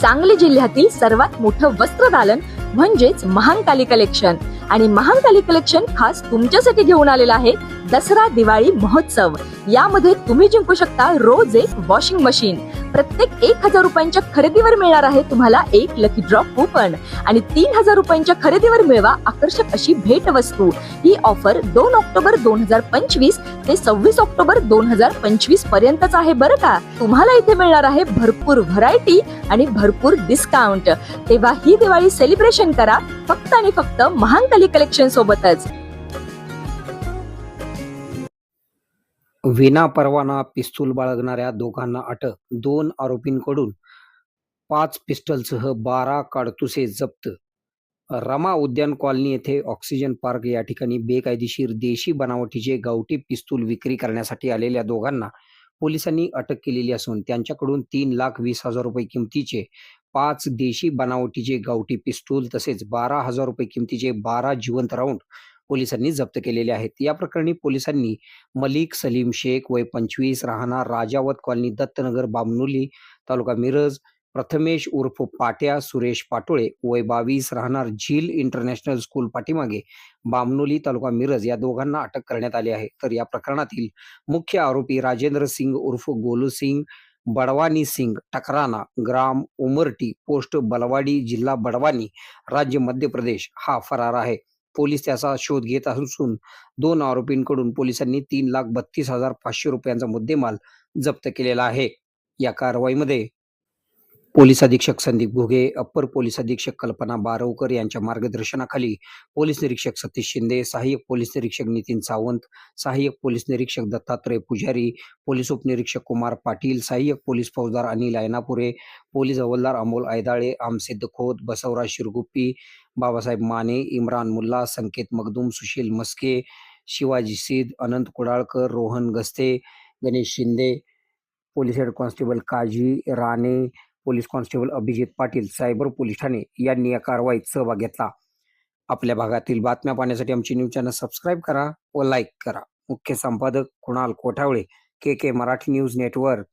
सांगली जिल्ह्यातील सर्वात मोठं वस्त्रदालन म्हणजेच महांकाली कलेक्शन आणि महांकाली कलेक्शन खास तुमच्यासाठी घेऊन आलेलं आहे दसरा दिवाळी महोत्सव. यामध्ये तुम्ही जिंकू शकता रोज एक वॉशिंग मशीन. प्रत्येक एक हजार रुपयांच्या खरेदीवर मिळणार आहे तुम्हाला एक लकी ड्रॉप कुपन आणि तीन हजार रुपयांच्या खरेदीवर मिळवा आकर्षक अशी भेट वस्तू. ही ऑफर दोन ऑक्टोबर दोन हजार पंचवीस ते सव्वीस ऑक्टोबर दोन हजार पंचवीस पर्यंतच आहे बरं का? तुम्हाला इथे मिळणार आहे भरपूर व्हरायटी आणि भरपूर डिस्काउंट तेव्हा ही दिवाळी सेलिब्रेशन करा. फक्त आणि फक्त महांकाली कलेक्शन सोबतच. विना परवाना पिस्तूल बाळगणाऱ्या दोघांना अटक दोन आरोपींकडून पाच पिस्टलसह बारा काडतुसे जप्त. रमा उद्यान कॉलनी येथे ऑक्सिजन पार्क या ठिकाणी बेकायदेशीर देशी बनावटीचे गावठी पिस्तूल विक्री करण्यासाठी आलेल्या दोघांना पोलिसांनी अटक केलेली असून त्यांच्याकडून तीन लाख वीस हजार रुपये किमतीचे पाच देशी बनावटीचे गावठी पिस्तूल तसेच बारा हजार रुपये किमतीचे बारा जिवंत राऊंड पोलिसांनी जप्त केलेले आहेत. या प्रकरणी पोलिसांनी मलिक सलीम शेख वय पंचवीस राहणार राजावत कॉलनी दत्तनगर बामनुली तालुका मिरज प्रथमेश उर्फ पाट्या सुरेश पाटोळे वय बावीस राहणार झील इंटरनॅशनल स्कूल पाठीमागे बामनोली तालुका मिरज या दोघांना अटक करण्यात आली आहे. तर या प्रकरणातील मुख्य आरोपी राजेंद्र सिंग उर्फ गोलू सिंग बडवानी सिंग टकराना ग्राम उमरटी पोस्ट बलवाडी जिल्हा बडवानी राज्य मध्य प्रदेश हा फरार आहे. पोलीस त्याचा शोध घेत असून दोन आरोपींकडून पोलिसांनी तीन लाख बत्तीस हजार पाचशे रुपयांचा मुद्देमाल जप्त केलेला आहे. या कारवाईमध्ये पोलीस अधीक्षक संदीप घुगे अप्पर पोलीस अधीक्षक कल्पना बारवकर यांच्या मार्गदर्शनाखाली पोलीस निरीक्षक सतीश शिंदे सहाय्यक पोलीस निरीक्षक नितीन सावंत सहाय्यक पोलीस निरीक्षक दत्तात्रय पुजारी पोलीस उपनिरीक्षक कुमार पाटील सहाय्यक पोलीस फौजदार अनिल ऐनापुरे पोलीस हवालदार अमोल ऐदाळे आमसिद्ध खोत बसवराज शिरगुप्पी बाबासाहेब माने इम्रान मुल्ला संकेत मगदूम सुशील मस्के शिवाजी सिद Anant Kudalkar Rohan Gaste Ganesh Shinde police head constable Kazi Rane police constable Abhijit Patil cyber police Thane यांनी या कारवाईत सहभाग घेतला. आपल्या भागातील बातम्या पाहण्यासाठी आमची न्यूज चॅनल सबस्क्राईब करा व लाईक करा. मुख्य संपादक Kunal Kothawale K K Marathi news network.